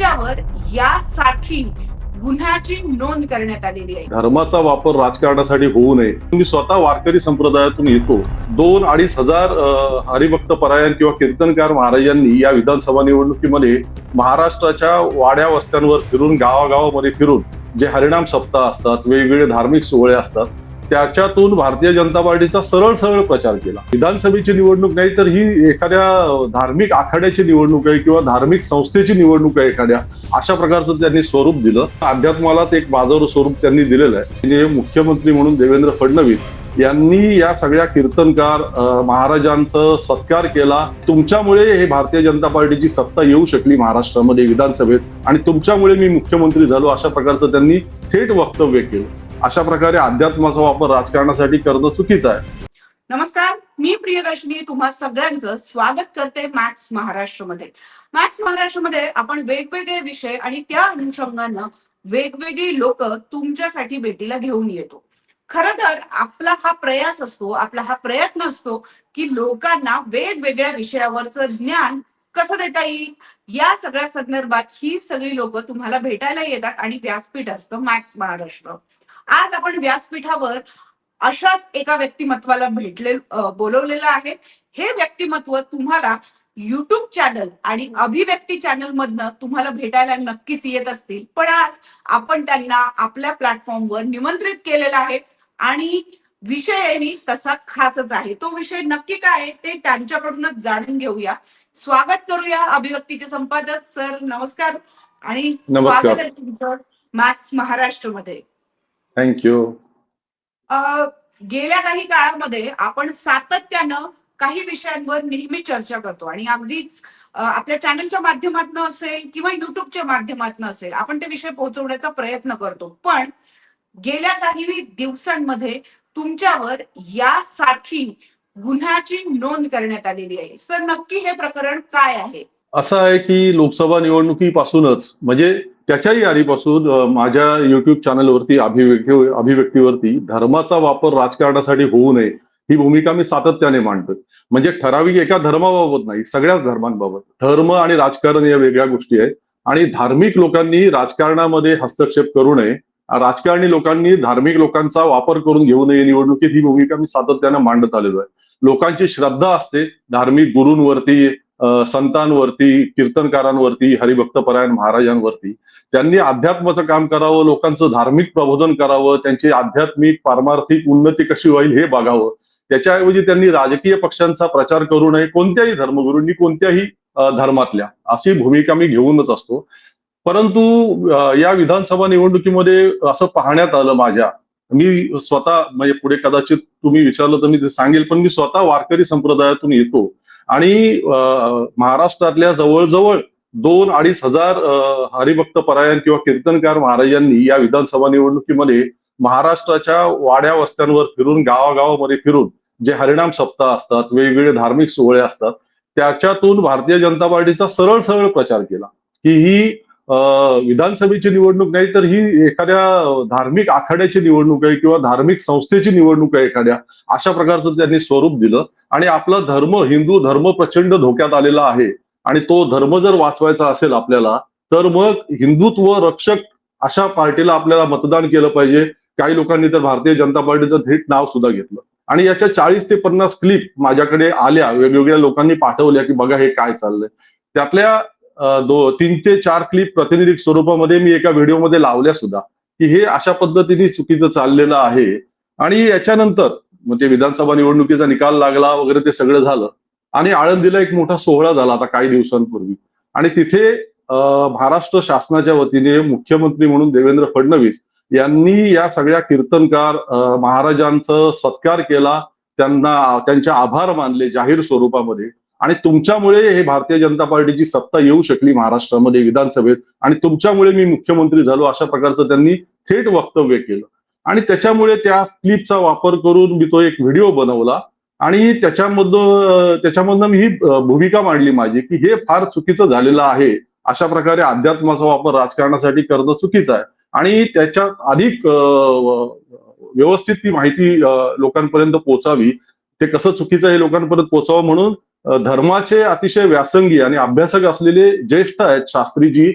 त्यांच्यावर यासाठी गुन्ह्याची नोंद करण्यात आलेली आहे. धर्माचा वापर राजकारणासाठी होऊ नये. मी स्वतः वारकरी संप्रदायातून येतो. दोन अडीच हजार हरिभक्त परायण किंवा कीर्तनकार महाराजांनी या विधानसभा निवडणुकीमध्ये महाराष्ट्राच्या वाड्या वस्त्यांवर फिरून गावागावामध्ये फिरून जे हरिणाम सप्ताह असतात वेगवेगळे धार्मिक सोहळे असतात त्याच्यातून भारतीय जनता पार्टीचा सरळ सरळ प्रचार केला. विधानसभेची निवडणूक नाही तर ही एखाद्या धार्मिक आखाड्याची निवडणूक आहे किंवा धार्मिक संस्थेची निवडणूक आहे एखाद्या अशा प्रकारचं त्यांनी स्वरूप दिलं. अध्यात्मालाच एक बाजार स्वरूप त्यांनी दिलेलं आहे. म्हणजे मुख्यमंत्री म्हणून देवेंद्र फडणवीस यांनी या सगळ्या कीर्तनकार महाराजांचा सत्कार केला. तुमच्यामुळे हे भारतीय जनता पार्टीची सत्ता येऊ शकली महाराष्ट्रामध्ये विधानसभेत. आणि तुमच्यामुळे मी मुख्यमंत्री झालो अशा प्रकारचं त्यांनी थेट वक्तव्य केलं. अशा प्रकारे अध्यात्माचा वापर राजकारणासाठी करणं चुकीचं आहे. नमस्कार मी प्रियदर्शनी तुम्हा सगळ्यांचं स्वागत करते मॅक्स महाराष्ट्रमध्ये. मॅक्स महाराष्ट्रमध्ये आपण वेगवेगळे विषय आणि त्या अनुषंगानं वेगवेगळी लोक तुमच्यासाठी भेटीला घेऊन येतो. खर तर आपला हा प्रयास असतो आपला हा प्रयत्न असतो की लोकांना वेगवेगळ्या विषयावरचं ज्ञान कसं देता येईल? या सगळ्या संदर्भात ही सगळी लोक तुम्हाला भेटायला येतात आणि व्यासपीठ असतं मॅक्स महाराष्ट्र. आज आपण व्यासपीठावर अशाच एका व्यक्तिमत्वाला भेटले बोलवलेलं आहे. हे व्यक्तिमत्व तुम्हाला युट्यूब चॅनल आणि अभिव्यक्ती चॅनल मधनं तुम्हाला भेटायला नक्कीच येत असतील. पण आज आपण त्यांना आपल्या प्लॅटफॉर्मवर निमंत्रित केलेलं आहे आणि विषयही तसा खासच आहे. तो विषय नक्की काय ते त्यांच्याकडूनच जाणून घेऊया. स्वागत करूया अभिव्यक्तीचे संपादक. सर नमस्कार. आणि. स्वागत आहे तुमचं मॅक्स महाराष्ट्रमध्ये. थँक्यू गेल्या काही काळामध्ये आपण सातत्यानं काही विषयांवर नेहमी चर्चा करतो. आणि अगदीच आपल्या चॅनलच्या माध्यमातून असेल किंवा युट्यूबच्या माध्यमातून असेल आपण ते विषय पोहोचवण्याचा प्रयत्न करतो. पण गेल्या काही दिवसांमध्ये तुमच्यावर यासाठी गुन्ह्याची नोंद करण्यात आलेली आहे. सर नक्की हे प्रकरण काय आहे? असं आहे की लोकसभा निवडणुकीपासूनच म्हणजे त्याच्याही आधीपासून माझ्या युट्यूब चॅनलवरती अभिव्यक्ती अभिव्यक्तीवरती धर्माचा वापर राजकारणासाठी होऊ नये ही भूमिका मी सातत्याने मांडतो म्हणजे ठराविक एका धर्माबाबत नाही सगळ्याच धर्मांबाबत. धर्म आणि राजकारण या वेगळ्या गोष्टी आहेत. आणि धार्मिक लोकांनी राजकारणामध्ये हस्तक्षेप करू नये. राजकारणी लोकांनी धार्मिक लोकांचा वापर करून घेऊ नये निवडणुकीत ही भूमिका मी सातत्याने मांडत आलेलो आहे. लोकांची श्रद्धा असते धार्मिक गुरूंवरती संतांवरती कीर्तनकारांवरती हरिभक्तपरायण महाराजांवरती त्यांनी अध्यात्माचं काम करावं लोकांचं धार्मिक प्रबोधन करावं त्यांची आध्यात्मिक पारमार्थिक उन्नती कशी होईल हे बघावं. त्याच्याऐवजी त्यांनी राजकीय पक्षांचा प्रचार करू नये कोणत्याही धर्मगुरूंनी कोणत्याही धर्मातल्या अशी भूमिका मी घेऊनच असतो. परंतु या विधानसभा निवडणुकीमध्ये असं पाहण्यात आलं माझ्या. मी स्वतः म्हणजे पुढे कदाचित तुम्ही विचारलं तर मी ते सांगेल पण मी स्वतः वारकरी संप्रदायातून येतो. आणि महाराष्ट्रातल्या जवळजवळ दोन अडीच हजार हरिभक्त परायण किंवा कीर्तनकार महाराजांनी या विधानसभा निवडणुकीमध्ये महाराष्ट्राच्या वाड्या वस्त्यांवर फिरून गावागावामध्ये फिरून जे हरिणाम सप्ताह असतात वेगवेगळे धार्मिक सोहळे असतात त्याच्यातून भारतीय जनता पार्टीचा सरळ सरळ प्रचार केला. की ही विधानसभेची निवडणूक नाही तर ही एखाद्या धार्मिक आखाड्याची निवडणूक आहे किंवा धार्मिक संस्थेची निवडणूक आहे एखाद्या अशा प्रकारचं त्यांनी स्वरूप दिलं. आणि आपला धर्म हिंदू धर्म प्रचंड धोक्यात आलेला आहे. आणि तो धर्म जर वाचवायचा असेल आपल्याला तर मग हिंदुत्व रक्षक अशा पार्टीला आपल्याला मतदान केलं पाहिजे. काही लोकांनी तर भारतीय जनता पार्टीचं थेट नाव सुद्धा घेतलं. आणि याच्या चाळीस ते पन्नास क्लिप माझ्याकडे आल्या वेगवेगळ्या लोकांनी पाठवल्या की बघा हे काय चाललंय. त्यातल्या दो तीन ते चार क्लिप प्रातिनिधिक स्वरूपामध्ये मी एका व्हिडिओमध्ये लावल्या सुद्धा की हे अशा पद्धतीने चुकीचं चाललेलं आहे. आणि याच्यानंतर म्हणजे विधानसभा निवडणुकीचा निकाल लागला वगैरे ते सगळं झालं. आणि आळंदीला एक मोठा सोहळा झाला आता काही दिवसांपूर्वी. आणि तिथे महाराष्ट्र शासनाच्या वतीने मुख्यमंत्री म्हणून देवेंद्र फडणवीस यांनी या सगळ्या कीर्तनकार महाराजांचा महाराजांचं सत्कार केला त्यांना त्यांचे आभार मानले जाहीर स्वरूपामध्ये. आणि तुमच्यामुळे हे भारतीय जनता पार्टीची सत्ता येऊ शकली महाराष्ट्रामध्ये विधानसभेत. आणि तुमच्यामुळे मी मुख्यमंत्री झालो अशा प्रकारचं त्यांनी थेट वक्तव्य केलं. आणि त्याच्यामुळे त्या क्लिपचा वापर करून मी तो एक व्हिडिओ बनवला. आणि त्याच्यामधून त्याच्यामधनं मी ही भूमिका मांडली माझी की हे फार चुकीचं झालेलं आहे. अशा प्रकारे अध्यात्माचा वापर राजकारणासाठी करणं चुकीचं आहे. आणि त्याच्यात अधिक व्यवस्थित ती माहिती लोकांपर्यंत पोहोचावी ते कसं चुकीचं हे लोकांपर्यंत पोहोचावं म्हणून धर्माचे अतिशय व्यासंगी आणि अभ्यासक असलेले ज्येष्ठ आहेत शास्त्रीजी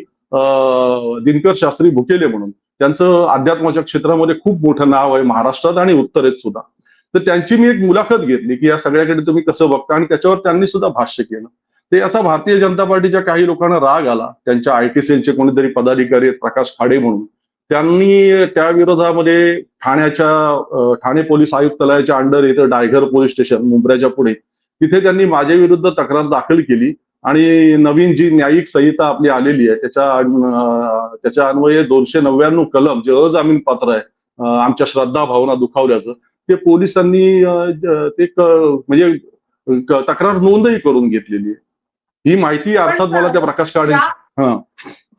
दिनकर शास्त्री भुकेले म्हणून. त्यांचं अध्यात्माच्या क्षेत्रामध्ये खूप मोठं नाव आहे महाराष्ट्रात आणि उत्तरेत सुद्धा. तर त्यांची मी एक मुलाखत घेतली की या सगळ्याकडे तुम्ही कसं बघता आणि त्याच्यावर त्यांनी सुद्धा भाष्य केलं. ते याचा भारतीय जनता पार्टीच्या काही लोकांना राग आला. त्यांच्या आयटी सेलचे कोणीतरी पदाधिकारी आहेत, प्रकाश खाडे म्हणून. त्यांनी त्या विरोधामध्ये ठाण्याच्या ठाणे पोलीस आयुक्तालयाच्या अंडर इथं डायघर पोलीस स्टेशन मुंबऱ्याच्या पुढे तिथे त्यांनी माझ्या विरुद्ध तक्रार दाखल केली आणि नवीन जी न्यायिक संहिता आपली आलेली आहे त्याच्या त्याच्या अन्वये दोनशे नव्याण्णव कलम जे अजामीन पात्र आहे आमच्या श्रद्धा भावना दुखावल्याचं ते पोलिसांनी ते म्हणजे तक्रार नोंदही करून घेतलेली आहे ही माहिती अर्थात मला त्या प्रकाश काळे हा.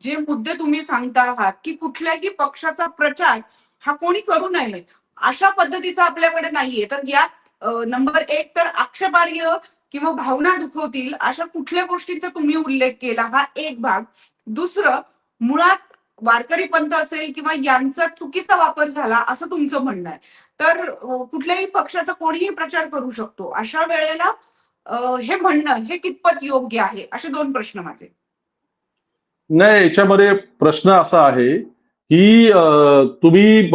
जे मुद्दे तुम्ही सांगता आहात की कुठल्याही पक्षाचा प्रचार हा कोणी करू नये अशा पद्धतीचा आपल्याकडे नाहीये तर यात नंबर एक तर आक्षेपार्ह किंवा भावना दुखवतील अशा कुठल्या गोष्टींचा तुम्ही उल्लेख केला हा एक भाग. दुसरं मुळात वारकरी पंथ असेल किंवा यांचा चुकीचा वापर झाला असं तुमचं म्हणणं आहे. तर कुठल्याही पक्षाचा कोणीही प्रचार करू शकतो. अशा वेळेला हे म्हणणं हे कितपत योग्य आहे? असे दोन प्रश्न माझे. नाही याच्यामध्ये प्रश्न असा आहे की तुम्ही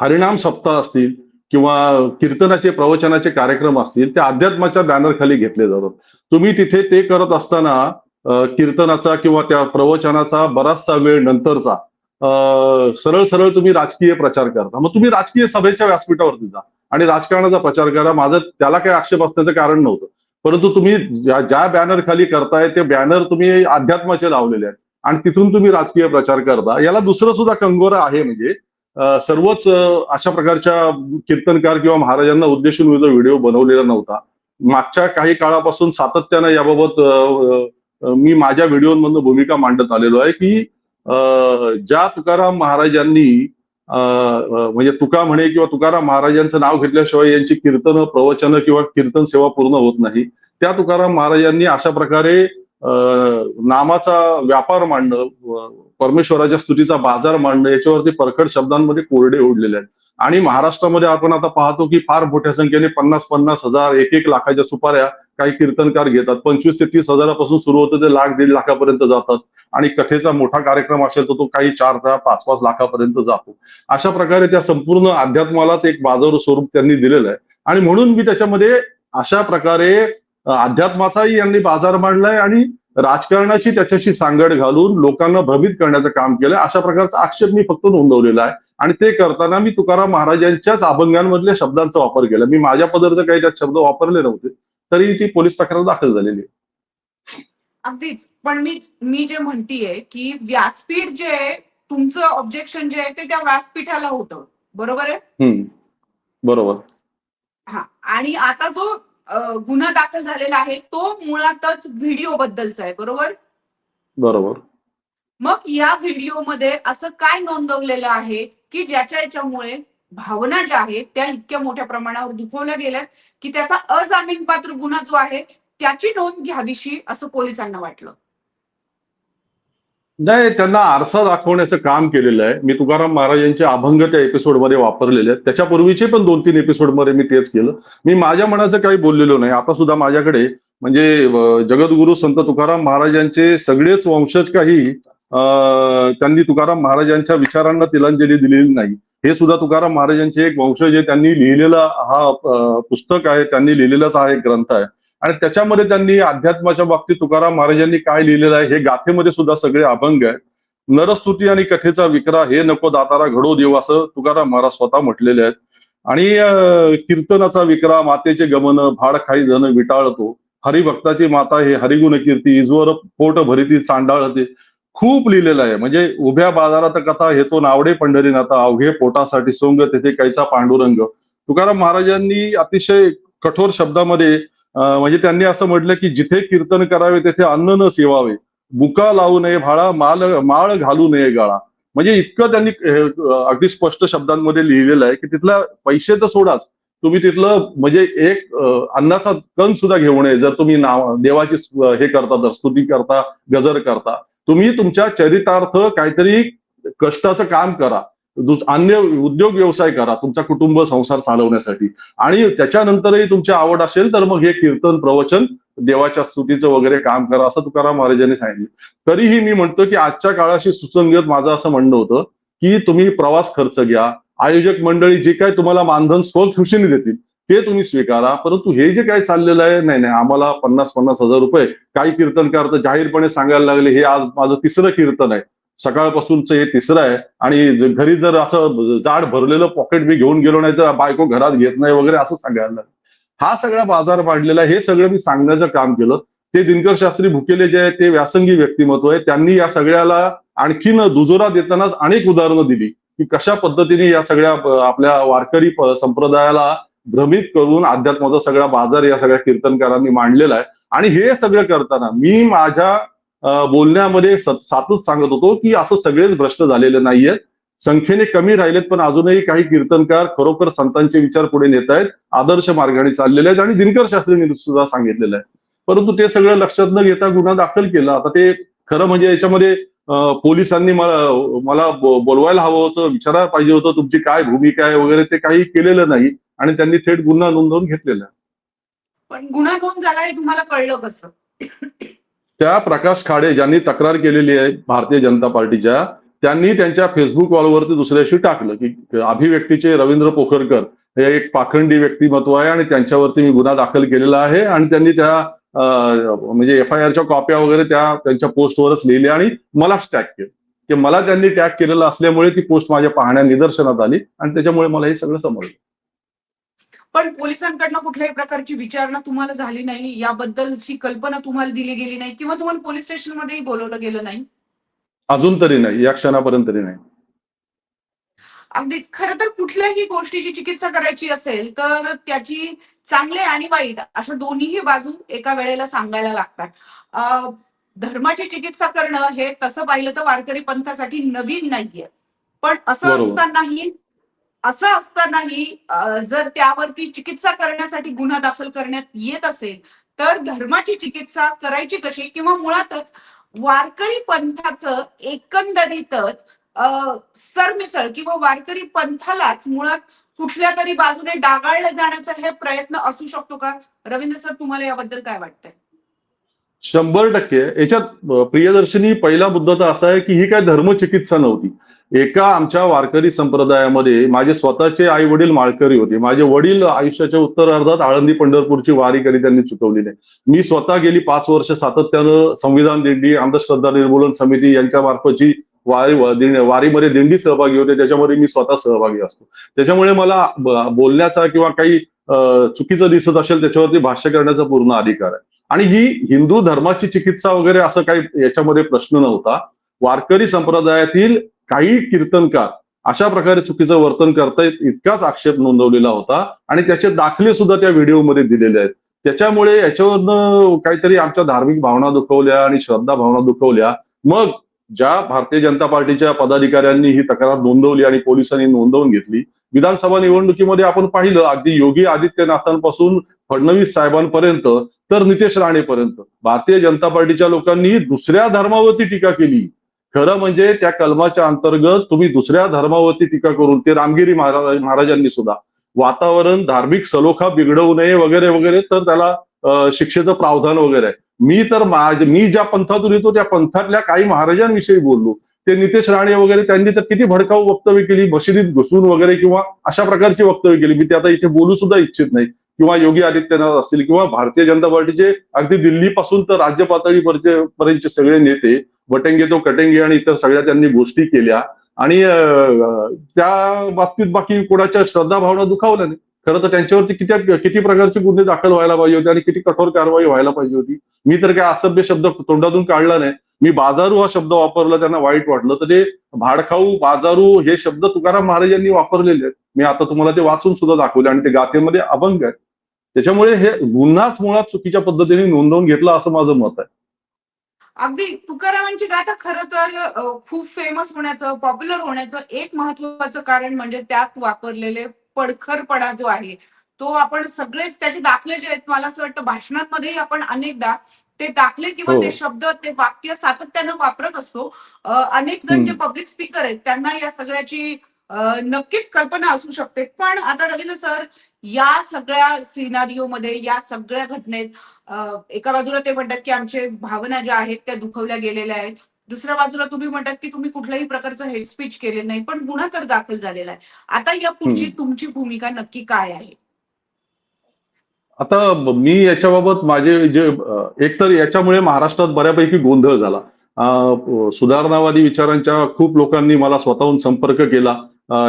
हरिणाम सप्ताह असतील किंवा कीर्तनाचे प्रवचनाचे कार्यक्रम असतील ते अध्यात्माच्या बॅनर खाली घेतले जातात. तुम्ही तिथे ते करत असताना कीर्तनाचा किंवा त्या प्रवचनाचा बराचसा वेळ नंतरचा सरळ सरळ तुम्ही राजकीय प्रचार करता. मग तुम्ही राजकीय सभेच्या व्यासपीठावरती जा. आणि राजकारणाचा प्रचार करा. माझं त्याला काही आक्षेप असण्याचं कारण नव्हतं. परंतु तुम्ही ज्या ज्या बॅनर खाली करताय ते बॅनर तुम्ही अध्यात्माचे लावलेले आहेत. आणि तिथून तुम्ही राजकीय प्रचार करता. याला दुसरं सुद्धा कंगोरा आहे म्हणजे सर्वच अशा प्रकारच्या कीर्तनकार किंवा महाराजांना उद्देशून मी व्हिडिओ बनवलेला नव्हता. मागच्या काही काळापासून सातत्यानं याबाबत मी माझ्या व्हिडिओमधनं भूमिका मांडत आलेलो आहे की ज्या तुकाराम महाराजांनी म्हणजे तुका म्हणे किंवा तुकाराम महाराजांचं नाव घेतल्याशिवाय यांची कीर्तन प्रवचन किंवा कीर्तन सेवा पूर्ण होत नाही त्या तुकाराम महाराजांनी अशा प्रकारे नामाचा व्यापार मांडणं परमेश्वराच्या स्तुतीचा बाजार मांडणं याच्यावरती परखड शब्दांमध्ये कोरडे ओढलेले आहेत. आणि महाराष्ट्रामध्ये आपण आता पाहतो की फार मोठ्या संख्येने पन्नास पन्नास हजार एक एक लाखाच्या सुपाऱ्या काही कीर्तनकार घेतात. पंचवीस ते तीस हजारापासून सुरू होतं ते लाख दीड लाखापर्यंत जातात. आणि कथेचा मोठा कार्यक्रम असेल तर तो काही चार दहा पाच पाच लाखापर्यंत जातो. अशा प्रकारे त्या संपूर्ण अध्यात्मालाच एक बाजार स्वरूप त्यांनी दिलेलं आहे. आणि म्हणून मी त्याच्यामध्ये अशा प्रकारे अध्यात्माचाही यांनी बाजार मांडलाय आणि राजकारणाची त्याच्याशी सांगड घालून लोकांना भ्रमित करण्याचं काम केलंय. अशा प्रकारचा आक्षेप मी फक्त नोंदवलेला आहे. आणि ते करताना मी तुकाराम महाराजांच्याच अभंगांमधल्या शब्दांचा वापर केला. मी माझ्या पदरचं काही त्यात शब्द वापरले नव्हते. तरी ती पोलीस तक्रार दाखल झालेली आहे. अगदीच. पण मी मी जे म्हणतीये की व्यासपीठ जे आहे तुमचं ऑब्जेक्शन जे आहे ते त्या व्यासपीठाला होतं. बरोबर आहे? बरोबर. हा. आणि आता जो गुन्हा दाखल झालेला आहे तो मुळातच व्हिडिओ बद्दलचा आहे बरोबर? बरोबर. मग या व्हिडिओमध्ये असं काय नोंदवलेलं आहे की ज्याच्या याच्यामुळे भावना ज्या आहेत त्या इतक्या मोठ्या प्रमाणावर दुखवल्या गेल्यात की त्याचा अजामीन पात्र गुन्हा जो आहे त्याची नोंद घ्यावीशी असं पोलिसांना वाटलं? नाही त्यांना आरसा दाखवण्याचं काम केलेलं आहे. मी तुकाराम महाराजांचे अभंग त्या एपिसोडमध्ये वापरलेले आहेत. त्याच्यापूर्वीचे पण दोन तीन एपिसोडमध्ये मी तेच केलं. मी माझ्या मनाचं काही बोललेलो नाही. आता सुद्धा माझ्याकडे म्हणजे जगद्गुरु संत तुकाराम महाराजांचे सगळेच वंशज काही त्यांनी तुकाराम महाराजांच्या विचारांना तिलांजली दिलेली नाही. हे सुद्धा तुकाराम महाराजांचे एक वंशज आहे. त्यांनी लिहिलेला हा पुस्तक आहे. त्यांनी लिहिलेलाच हा एक ग्रंथ आहे. आणि त्याच्यामध्ये त्यांनी अध्यात्माच्या बाबतीत तुकाराम महाराजांनी काय लिहिलेलं आहे हे गाथेमध्ये सुद्धा सगळे अभंग आहेत. नरस्तुती आणि कथेचा विक्रा हे नको दातारा घडो देव असं तुकाराम महाराज स्वतः म्हटलेले आहेत. आणि कीर्तनाचा विक्रा मातेचे गमन भाड खाई जण विटाळतो. हरिभक्ताची माता हे हरिगुण कीर्ती इजवर पोट भरिती चांडाळते खूप लिहिलेलं आहे. म्हणजे उभ्या बाजारात कथा हेतो नावडे पंढरीनाथा अवघे पोटासाठी सोंग तेथे कैचा पांडुरंग. तुकाराम महाराजांनी अतिशय कठोर शब्दामध्ये म्हणजे त्यांनी असं म्हटलं की जिथे कीर्तन करावे तेथे अन्न न सेवावे. बुका लावू नये भाळा माल माळ घालू नये गाळा. म्हणजे इतकं त्यांनी अगदी स्पष्ट शब्दांमध्ये लिहिलेलं आहे की तिथला पैसे तर सोडाच. तुम्ही तिथलं म्हणजे एक अन्नाचा कण सुद्धा घेऊ नये. जर तुम्ही नाव देवाची हे करता तर स्तुती करता गजर करता. तुम्ही तुमच्या चरितार्थ काहीतरी कष्टाचं काम करा. अन्य उद्योग व्यवसाय करा तुमचा कुटुंब संसार चालवण्यासाठी. आणि त्याच्यानंतरही तुमची आवड असेल तर मग हे कीर्तन प्रवचन देवाच्या स्तुतीचं वगैरे काम करा असं तुकाराम महाराजांनी सांगितलं. तरीही मी म्हणतो की आजच्या काळाशी सुसंगत माझं असं म्हणणं होतं की तुम्ही प्रवास खर्च घ्या. आयोजक मंडळी जे काय तुम्हाला मानधन स्वखुशीने देतील ते तुम्ही स्वीकारा. परंतु हे जे काय चाललेलं आहे नाही नाही आम्हाला पन्नास पन्नास हजार रुपये काही कीर्तनकार तर जाहीरपणे सांगायला लागले हे आज माझं तिसरं कीर्तन आहे. सकाळपासूनचं हे तिसरं आहे. आणि घरी जर असं जाड भरलेलं पॉकेट मी घेऊन गेलो नाही तर बायको घरात घेत नाही वगैरे असं सांगायला लागलं. हा सगळा बाजार पाडलेला आहे. हे सगळं मी सांगण्याचं काम केलं. ते दिनकर शास्त्री भुकेले जे आहेत ते व्यासंगी व्यक्तिमत्व आहे. त्यांनी या सगळ्याला आणखीन दुजोरा देतानाच अनेक उदाहरणं दिली की कशा पद्धतीने या सगळ्या आपल्या वारकरी संप्रदायाला भ्रमित करून अध्यात्माचा सगळा बाजार या सगळ्या कीर्तनकारांनी मांडलेला आहे. आणि हे सगळं करताना मी माझ्या बोलण्यामध्ये सातच सांगत होतो की असं सगळेच भ्रष्ट झालेले नाहीयेत. संख्येने कमी राहिलेत पण अजूनही काही कीर्तनकार खरोखर संतांचे विचार पुढे नेत आहेत आदर्श मार्गाने चाललेले आहेत आणि दिनकर शास्त्रींनी सुद्धा सांगितलेलं आहे. परंतु ते सगळं लक्षात न घेता गुन्हा दाखल केला. आता ते खरं म्हणजे याच्यामध्ये पोलिसांनी मला मला बोलवायला हवं होतं विचारायला पाहिजे होतं तुमची काय भूमिका आहे वगैरे ते काही केलेलं नाही आणि त्यांनी थेट गुन्हा नोंदवून घेतलेला आहे. पण गुन्हा नोंद झाला हे तुम्हाला कळलं कसं? त्या प्रकाश खाडे ज्यांनी तक्रार केलेली आहे भारतीय जनता पार्टीच्या त्यांनी त्यांच्या फेसबुक वॉलवरती दुसऱ्याशी टाकलं की अभिव्यक्तीचे रवींद्र पोखरकर हे एक पाखंडी व्यक्तिमत्व आहे आणि त्यांच्यावरती मी गुन्हा दाखल केलेला आहे आणि त्यांनी त्या म्हणजे एफ आय आरच्या कॉप्या वगैरे त्या त्यांच्या पोस्टवरच लिहिल्या आणि मलाच टॅग केलं. की मला त्यांनी टॅग केलेलं असल्यामुळे ती पोस्ट माझ्या पाहण्या निदर्शनात आली आणि त्याच्यामुळे मला हे सगळं समजलं. पण पोलिसांकडनं कुठल्याही प्रकारची विचारणा तुम्हाला झाली नाही याबद्दलची कल्पना तुम्हाला दिली गेली नाही किंवा तुम्हाला पोलीस स्टेशनमध्येही बोलवलं गेलं नाही? अजून तरी नाही या क्षणापर्यंत तरी नाही. अगदीच. खरं तर कुठल्याही गोष्टीची चिकित्सा करायची असेल तर त्याची चांगले आणि वाईट अशा दोन्हीही बाजू एका वेळेला सांगायला लागतात. धर्माची चिकित्सा करणं हे तसं पाहिलं तर वारकरी पंथासाठी नवीन नाहीये. पण असं. असतानाही असं असतानाही जर त्यावरती चिकित्सा करण्यासाठी गुन्हा दाखल करण्यात येत असेल तर धर्माची चिकित्सा करायची कशी? किंवा मुळातच वारकरी पंथाचं एकंदरीतच सरमिसळ किंवा वारकरी पंथालाच मुळात कुठल्या तरी बाजूने डागाळलं जाण्याचा हे प्रयत्न असू शकतो का? रवींद्र सर तुम्हाला याबद्दल काय वाटतंय? शंभर टक्के. याच्यात प्रियदर्शनी पहिला मुद्दा तर असा आहे की ही काय धर्मचिकित्सा नव्हती. एका आमच्या वारकरी संप्रदायामध्ये माझे स्वतःचे आई वडील माळकरी होते. माझे वडील आयुष्याच्या उत्तर अर्धात आळंदी पंढरपूरची वारी करी त्यांनी चुकवलेली आहे. मी स्वतः गेली पाच वर्ष सातत्यानं संविधान दिंडी अंधश्रद्धा निर्मूलन समिती यांच्या मार्फतची वारी वारीमध्ये दिंडी सहभागी होते. त्याच्यामध्ये मी स्वतः सहभागी असतो. त्याच्यामुळे मला बोलण्याचा किंवा काही चुकीचं दिसत असेल त्याच्यावरती भाष्य करण्याचा पूर्ण अधिकार आहे. आणि ही हिंदू धर्माची चिकित्सा वगैरे असं काही याच्यामध्ये प्रश्न नव्हता. वारकरी संप्रदायातील काही कीर्तनकार अशा प्रकारे चुकीचं वर्तन करतायत इतकाच आक्षेप नोंदवलेला होता. आणि त्याचे दाखले सुद्धा त्या व्हिडिओमध्ये दिलेले आहेत. त्याच्यामुळे याच्यावरनं काहीतरी आमच्या धार्मिक भावना दुखवल्या आणि श्रद्धा भावना दुखवल्या. मग ज्या भारतीय जनता पार्टीच्या पदाधिकाऱ्यांनी ही तक्रार नोंदवली आणि पोलिसांनी नोंदवून घेतली विधानसभा निवडणुकीमध्ये आपण पाहिलं अगदी योगी आदित्यनाथांपासून फडणवीस साहेबांपर्यंत तर नितेश राणेपर्यंत. भारतीय जनता पार्टीच्या लोकांनी दुसऱ्या धर्मावरती टीका केली. खरं म्हणजे त्या कलमाच्या अंतर्गत तुम्ही दुसऱ्या धर्मावरती टीका करून ते रामगिरी महाराज महाराजांनी सुद्धा वातावरण धार्मिक सलोखा बिघडवू नये वगैरे वगैरे तर त्याला शिक्षेचं प्रावधान वगैरे आहे. मी तर माझ- मी ज्या पंथातून येतो त्या पंथातल्या काही महाराजांविषयी बोललो. ते नितेश राणे वगैरे त्यांनी तर किती भडकाऊ वक्तव्य केली मशिदीत घुसून वगैरे किंवा अशा प्रकारची वक्तव्य केली. मी ते आता इथे बोलू सुद्धा इच्छित नाही. किंवा योगी आदित्यनाथ असतील किंवा भारतीय जनता पार्टीचे अगदी दिल्लीपासून तर राज्य पातळी पर्यंतचे सगळे नेते वटेंगे तो कटेंगे आणि इतर सगळ्या त्यांनी गोष्टी केल्या. आणि त्या बाबतीत बाकी कोणाच्या श्रद्धा भावना दुखावल्या नाही खरं तर त्यांच्यावरती किती किती प्रकारचे गुन्हे दाखल व्हायला पाहिजे होते आणि किती कठोर कारवाई व्हायला पाहिजे होती. मी तर काय असभ्य शब्द तोंडातून काढला नाही. मी बाजारू हा शब्द वापरला त्यांना वाईट वाटलं. तर ते भाडखाऊ बाजारू हे शब्द तुकाराम महाराज यांनी वापरलेले आहेत. मी आता तुम्हाला ते वाचून सुद्धा दाखवले आणि ते गाथेमध्ये अभंग आहे त्याच्यामुळे हे गुन्हाच मुळात चुकीच्या पद्धतीने नोंदवून घेतला असं माझं मत आहे. अगदी तुकारामांची गाथा खरं तर खूप फेमस होण्याचं पॉप्युलर होण्याचं एक महत्वाचं कारण म्हणजे त्यात वापरलेले पडखरपणा जो आहे तो आपण सगळेच त्याचे दाखले जे आहेत मला असं वाटतं भाषणांमध्येही आपण अनेकदा ते दाखले किंवा हो. ते शब्द ते वाक्य सातत्यानं वापरत असतो. अनेक जण जे. पब्लिक स्पीकर आहेत त्यांना या सगळ्याची नक्कीच कल्पना असू शकते. पण आता रवींद्र सर या सगळ्या सिनारिओमध्ये या सगळ्या घटनेत एका बाजूला ते म्हणतात की आमचे भावना ज्या आहेत त्या दुखवल्या गेलेल्या आहेत. दुसऱ्या बाजूला तुम्ही म्हणतात की तुम्ही कुठल्याही प्रकारचं हेड स्पीच केले नाही पण गुन्हा तर दाखल झालेला आहे. आता या पुढची तुमची भूमिका नक्की काय आहे? आता मी याच्याबाबत माझे जे एकतर याच्यामुळे महाराष्ट्रात बऱ्यापैकी गोंधळ झाला. सुधारणावादी विचारांच्या खूप लोकांनी मला स्वतःहून संपर्क केला.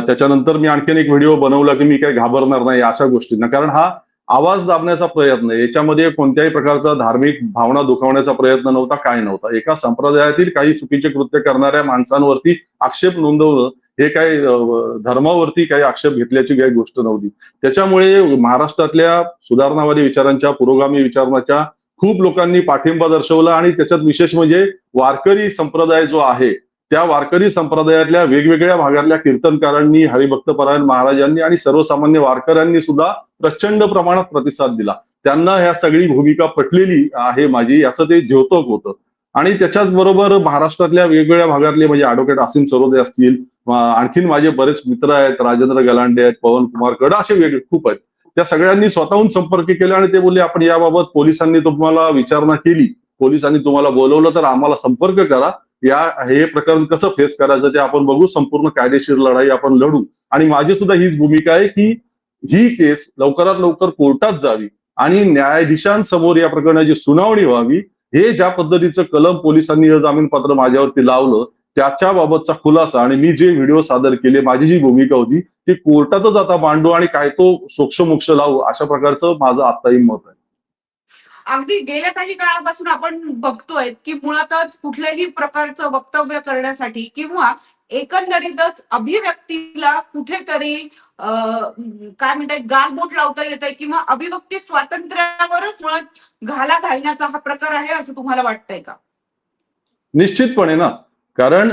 त्याच्यानंतर मी आणखीन एक व्हिडिओ बनवला की मी काही घाबरणार नाही अशा गोष्टींना. कारण हा आवाज दाबण्याचा प्रयत्न आहे. याच्यामध्ये कोणत्याही प्रकारचा धार्मिक भावना दुखावण्याचा प्रयत्न नव्हता काय नव्हता. एका संप्रदायातील काही चुकीचे कृत्य करणाऱ्या माणसांवरती आक्षेप नोंदवणं हे काय धर्मावरती काही आक्षेप घेतल्याची काही गोष्ट नव्हती. त्याच्यामुळे महाराष्ट्रातल्या सुधारणावादी विचारांच्या पुरोगामी विचारांच्या खूप लोकांनी पाठिंबा दर्शवला आणि त्याच्यात विशेष म्हणजे वारकरी संप्रदाय जो आहे त्या वारकरी संप्रदायातल्या वेगवेगळ्या भागातल्या कीर्तनकारांनी हरिभक्तपरायण महाराजांनी आणि सर्वसामान्य वारकऱ्यांनी सुद्धा प्रचंड प्रमाणात प्रतिसाद दिला. त्यांना ह्या सगळी भूमिका पटलेली आहे माझी याचं ते द्योतक होतं. आणि त्याच्याच बरोबर महाराष्ट्रातल्या वेगवेगळ्या भागातले म्हणजे ऍडव्होकेट असीम सरोदे असतील आणखीन माझे बरेच मित्र आहेत राजेंद्र गलांडे आहेत पवन कुमार गड असे वेगळे खूप आहेत. त्या सगळ्यांनी स्वतःहून संपर्क केला आणि ते बोलले आपण याबाबत पोलिसांनी तुम्हाला विचारणा केली. पोलिसांनी तुम्हाला बोलवलं तर आम्हाला संपर्क करा. या हे प्रकरण कसं फेस करायचं ते आपण बघू. संपूर्ण कायदेशीर लढाई आपण लढू. आणि माझी सुद्धा हीच भूमिका आहे की ही केस लवकरात लवकर कोर्टात जावी आणि न्यायाधीशांसमोर या प्रकरणाची सुनावणी व्हावी. हे ज्या पद्धतीचं कलम पोलिसांनी हे जामीनपत्र माझ्यावरती लावलं त्याच्या बाबतचा खुलासा आणि मी जे व्हिडिओ सादर केले माझी जी भूमिका होती ती कोर्टातच आता मांडू आणि काय तो सोक्षमोक्ष लावू अशा प्रकारचं माझं आत्ताही मत आहे. अगदी गेल्या काही काळापासून आपण बघतोय की मुळातच कुठल्याही प्रकारचं वक्तव्य करण्यासाठी किंवा एकंदरीतच अभिव्यक्तीला कुठेतरी काय म्हणतात गालबोट लावता येत आहे किंवा अभिव्यक्ती स्वातंत्र्यावरच मुळात घाला घालण्याचा हा प्रकार आहे असं तुम्हाला वाटतंय का? निश्चितपणे ना. कारण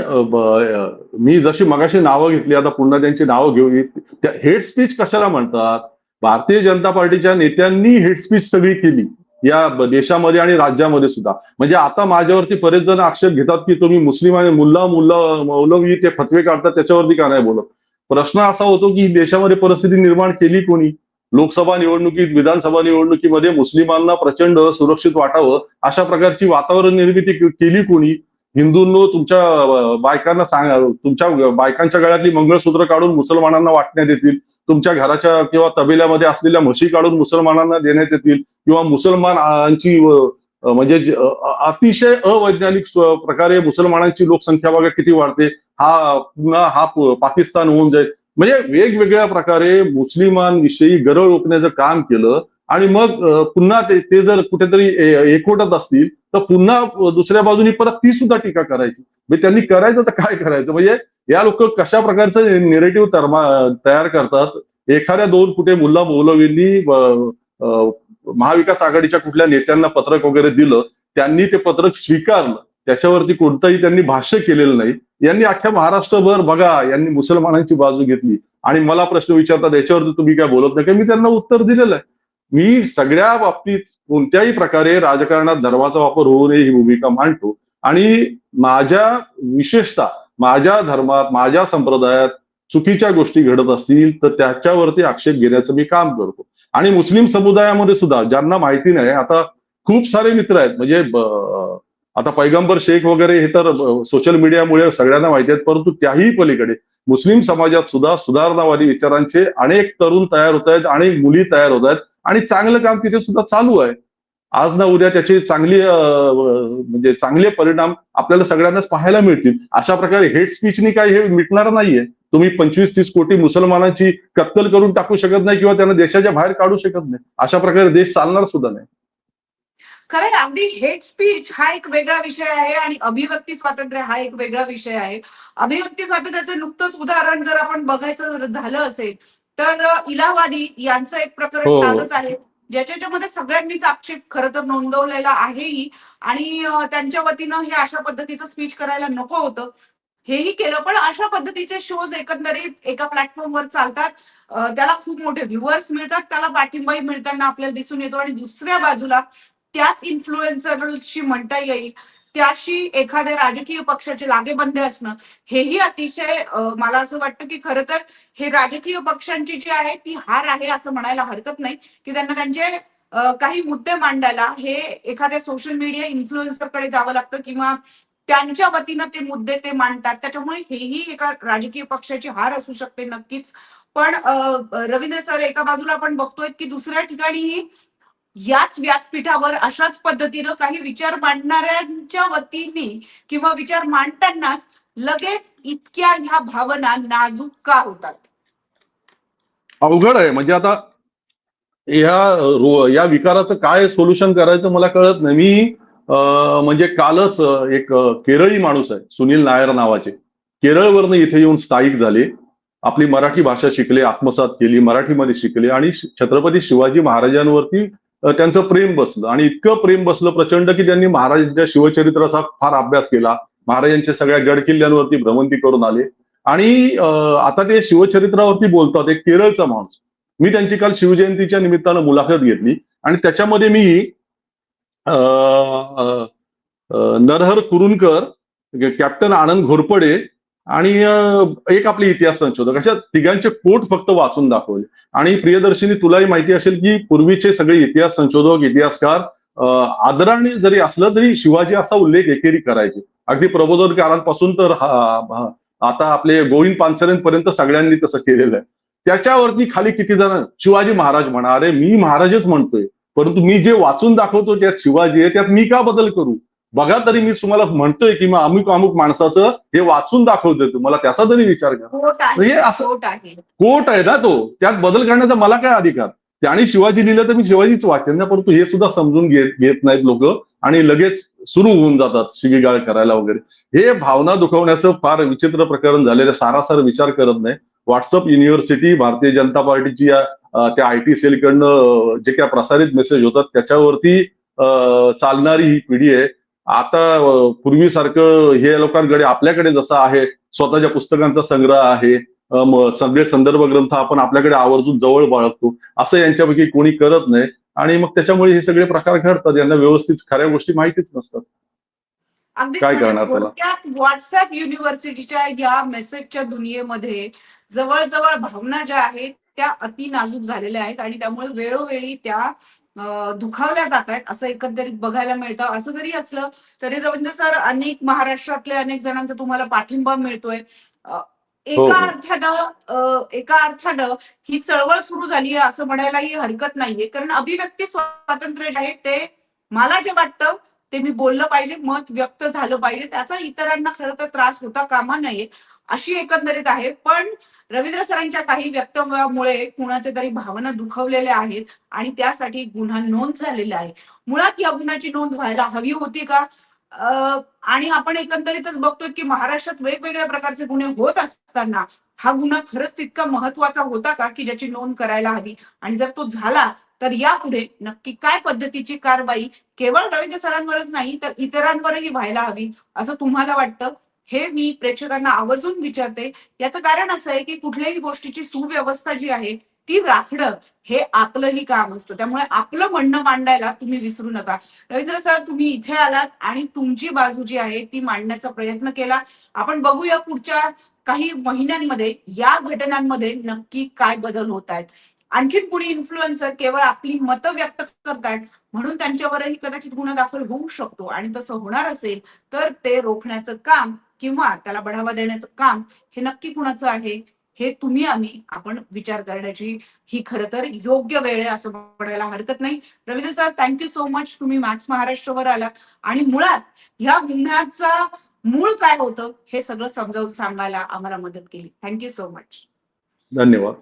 मी जशी मगाशी नावं घेतली आता पुन्हा त्यांची नावं घेऊ त्या हेड स्पीच कशाला म्हणतात? भारतीय जनता पार्टीच्या नेत्यांनी हेड स्पीच सगळी केली या देशामध्ये आणि राज्यामध्ये सुद्धा. म्हणजे आता माझ्यावरती बरेच जण आक्षेप घेतात की तुम्ही मुस्लिम आणि मुल्ला मुल्ला मौलवी ते फतवे काढतात त्याच्यावरती का नाही बोलत? प्रश्न असा होतो की देशामध्ये परिस्थिती निर्माण केली कोणी? लोकसभा निवडणुकीत विधानसभा निवडणुकीमध्ये मुस्लिमांना प्रचंड सुरक्षित वाटावं अशा प्रकारची वातावरण निर्मिती केली कोणी? हिंदूंनो तुमच्या बायकांना सांगा तुमच्या बायकांच्या गळ्यातली मंगळसूत्र काढून मुसलमानांना वाटण्यात येतील. तुमच्या घराच्या किंवा तबेल्यामध्ये असलेल्या म्हशी काढून मुसलमानांना देण्यात येतील. किंवा मुसलमानांची म्हणजे अतिशय अवैज्ञानिक प्रकारे मुसलमानांची लोकसंख्या बघा किती वाढते. हा पुन्हा हा पाकिस्तान होऊन जाईल. म्हणजे वेगवेगळ्या प्रकारे मुस्लिमांविषयी गरळ ओकण्याचं काम केलं. आणि मग पुन्हा ते ते जर कुठेतरी एकवटत असतील तर पुन्हा दुसऱ्या बाजूनी परत ती सुद्धा टीका करायची. म्हणजे त्यांनी करायचं तर काय करायचं? म्हणजे या लोक कशा प्रकारचं निरेटिव्ह तयार करतात? एखाद्या दोन कुठे मुल्ला मौलवींनी महाविकास आघाडीच्या कुठल्या नेत्यांना पत्रक वगैरे दिलं त्यांनी ते पत्रक स्वीकारलं. त्याच्यावरती कोणतंही त्यांनी भाष्य केलेलं नाही. यांनी अख्ख्या महाराष्ट्रभर बघा यांनी मुसलमानांची बाजू घेतली. आणि मला प्रश्न विचारतात याच्यावरती तुम्ही काय बोलत नाही? का मी त्यांना उत्तर दिलेलं आहे. मी सगळ्या बाबतीत कोणत्याही प्रकारे राजकारणात धर्माचा वापर होऊ नये ही भूमिका मांडतो. आणि माझ्या विशेषतः माझ्या धर्मात माझ्या संप्रदायात चुकीच्या गोष्टी घडत असतील तर त्याच्यावरती आक्षेप घेण्याचं मी काम करतो. आणि मुस्लिम समुदायामध्ये सुद्धा ज्यांना माहिती नाही आता खूप सारे मित्र आहेत. म्हणजे आता पैगंबर शेख वगैरे हे तर सोशल मीडियामुळे सगळ्यांना माहिती आहेत परंतु त्याही पलीकडे मुस्लिम समाजात सुद्धा सुधारणावादी विचारांचे अनेक तरुण तयार होत आहेत अनेक मुली तयार होत आहेत. आणि चांगलं काम तिथे सुद्धा चालू आहे. आज ना उद्या त्याचे चांगली म्हणजे चांगले परिणाम आपल्याला सगळ्यांनाच पाहायला मिळतील. अशा प्रकारे हेड स्पीचनी काही हे मिटणार नाहीये. तुम्ही पंचवीस तीस कोटी मुसलमानांची कत्तल करून टाकू शकत नाही किंवा त्यांना देशाच्या बाहेर काढू शकत नाही. अशा प्रकारे देश चालणार सुद्धा नाही. खरं आहे, अगदी हेड स्पीच हा एक वेगळा विषय आहे आणि अभिव्यक्ती स्वातंत्र्य हा एक वेगळा विषय आहे. अभिव्यक्ती स्वातंत्र्याचं नुकतंच उदाहरण जर आपण बघायचं झालं असेल तर इलाहाबादी यांचं एक प्रकरण हो. ताजच आहे. ज्याच्यामध्ये सगळ्यांनीच आक्षेप खरं तर नोंदवलेला आहेही. आणि त्यांच्या वतीनं हे अशा पद्धतीचं स्पीच करायला नको होतं. हेही केलं पण अशा पद्धतीचे शोज एकंदरीत एका प्लॅटफॉर्मवर चालतात. त्याला खूप मोठे व्ह्युअर्स मिळतात त्याला पाठिंबाही मिळताना आपल्याला दिसून येतो. आणि दुसऱ्या बाजूला त्याच इन्फ्लुएन्सरशी म्हणता येईल. त्याशी एखाद्या राजकीय पक्षाचे लागेबंधे असणं हेही अतिशय मला असं वाटतं की खरं तर हे राजकीय पक्षांची जी आहे ती हार आहे असं म्हणायला हरकत नाही. की त्यांना त्यांचे काही मुद्दे मांडायला हे एखाद्या सोशल मीडिया इन्फ्लुएन्सरकडे जावं लागतं किंवा त्यांच्या वतीनं ते मुद्दे ते मांडतात. त्याच्यामुळे हेही एका राजकीय पक्षाची हार असू शकते नक्कीच. पण रवींद्र सर एका बाजूला आपण बघतोय की दुसऱ्या ठिकाणीही याच व्यासपीठावर अशाच पद्धतीनं काही विचार मांडणाऱ्यांच्या वतीने किंवा विचार मांडतानाच लगेच इतक्या ह्या भावना नाजूक का होतात? अवघड आहे. म्हणजे आता ह्या रो- या विकाराचं काय सोल्युशन करायचं मला कळत नाही. मी अं, म्हणजे कालच एक केरळी माणूस आहे सुनील नायर नावाचे. केरळवरनं इथे येऊन स्थायिक झाले. आपली मराठी भाषा शिकले आत्मसात केली मराठीमध्ये शिकले आणि छत्रपती शिवाजी महाराजांवरती त्यांचं प्रेम बसलं. आणि इतकं प्रेम बसलं प्रचंड की त्यांनी महाराजांच्या शिवचरित्राचा फार अभ्यास केला. महाराजांच्या सगळ्या गडकिल्ल्यांवरती भ्रमंती करून आले. आणि आता ते शिवचरित्रावरती बोलतात एक केरळचा माणूस. मी त्यांची काल शिवजयंतीच्या निमित्तानं मुलाखत घेतली. आणि त्याच्यामध्ये मी नरहर कुरुणकर कॅप्टन आनंद घोरपडे आणि एक आपले इतिहास संशोधक अशा तिघांचे कोट फक्त वाचून दाखवले. आणि प्रियदर्शिनी तुलाही माहिती असेल की पूर्वीचे सगळे इतिहास संशोधक इतिहासकार आदराने जरी असलं तरी शिवाजी असा उल्लेख एकेरी करायचे. अगदी प्रबोधनकारांपासून तर आता आपले गोविंद पानसरेंपर्यंत सगळ्यांनी तसं केलेलं आहे. त्याच्यावरती खाली किती जण शिवाजी महाराज म्हणा अरे मी महाराजच म्हणतोय परंतु मी जे वाचून दाखवतो त्यात शिवाजी आहे त्यात मी का बदल करू? बघा तरी मी तुम्हाला म्हणतोय की मग अमुक अमुक माणसाचं हे वाचून दाखवतोय तुम्हाला त्याचा तरी विचार करा म्हणजे असं- खोट आहे. कोट आहे ना तो. त्यात बदल करण्याचा मला काय अधिकार? त्याने शिवाजी लिहिलं तर मी शिवाजीच वाचेन ना परंतु हे सुद्धा समजून घेत घेत नाहीत लोक आणि लगेच सुरू होऊन जातात शिवीगाळ करायला वगैरे. हे भावना दुखवण्याचं फार विचित्र प्रकरण झालेलं सारासार विचार करत नाही. व्हॉट्सअप युनिव्हर्सिटी भारतीय जनता पार्टीची त्या आय टी सेलकडनं जे काय प्रसारित मेसेज होतात त्याच्यावरती चालणारी ही पिढी आहे. आता पूर्वीसारखं हे लोकांकडे आपल्याकडे जसं आहे स्वतःच्या पुस्तकांचा संग्रह आहे सगळे संदर्भ ग्रंथ आपण आपल्याकडे आवर्जून जवळ बाळगतो असं यांच्यापैकी कोणी करत नाही. आणि मग त्याच्यामुळे हे सगळे प्रकार घडतात यांना व्यवस्थित खऱ्या गोष्टी माहितीच नसतात. काय करणार? थोडक्यात व्हॉट्सअप युनिव्हर्सिटीच्या या मेसेजच्या दुनियेमध्ये जवळजवळ भावना ज्या आहेत त्या अति नाजूक झालेल्या आहेत. आणि त्यामुळे वेळोवेळी त्या दुखावल्या जात आहेत असं एकंदरीत बघायला मिळतं. असं जरी असलं तरी रवींद्र सर अनेक महाराष्ट्रातल्या अनेक जणांचा तुम्हाला पाठिंबा मिळतोय. हो, एका हो. अर्थानं एका अर्थानं ही चळवळ सुरू झाली आहे असं म्हणायलाही हरकत नाहीये. कारण अभिव्यक्ती स्वातंत्र्य जे आहे ते मला जे वाटतं ते मी बोललं पाहिजे मत व्यक्त झालं पाहिजे. त्याचा इतरांना खरं तर त्रास होता कामा नये. अशी एकंदरीत आहे. पण रवींद्र सरांच्या काही वक्तव्यामुळे कुणाच्या तरी भावना दुखवलेल्या आहेत आणि त्यासाठी गुन्हा नोंद झालेला आहे. मुळात या गुन्ह्याची नोंद व्हायला हवी होती का? आणि आपण एकंदरीतच बघतोय की महाराष्ट्रात वेगवेगळ्या प्रकारचे गुन्हे होत असताना हा गुन्हा खरंच तितका महत्त्वाचा होता का की ज्याची नोंद करायला हवी? आणि जर तो झाला तर यापुढे नक्की काय पद्धतीची कारवाई केवळ रवींद्र सरांवरच नाही तर इतरांवरही व्हायला हवी असं तुम्हाला वाटतं? हे मी प्रेक्षकांना आवर्जून विचारते. याचं कारण असं आहे की कुठल्याही गोष्टीची सुव्यवस्था जी आहे ती राखणं हे आपलंही काम असतं. त्यामुळे आपलं म्हणणं मांडायला तुम्ही विसरू नका. रवींद्र सर तुम्ही इथे आलात आणि तुमची बाजू जी आहे ती मांडण्याचा प्रयत्न केला. आपण बघूया पुढच्या काही महिन्यांमध्ये या घटनांमध्ये नक्की काय बदल होत आहेत. आणखीन कुणी इन्फ्लुएन्सर केवळ आपली मतं व्यक्त करतायत म्हणून त्यांच्यावरही कदाचित गुन्हा दाखल होऊ शकतो. आणि तसं होणार असेल तर ते रोखण्याचं काम किंवा त्याला बढावा देण्याचं काम हे नक्की कुणाचं आहे हे तुम्ही आम्ही आपण विचार करण्याची ही खरं तर योग्य वेळ आहे असं म्हणायला हरकत नाही. Ravindra sir thank you so much तुम्ही मॅक्स महाराष्ट्रावर आला. आणि मुळात ह्या गुन्ह्याचा मूळ काय होतं हे सगळं समजावून सांगायला आम्हाला मदत केली. थँक्यू सो मच धन्यवाद.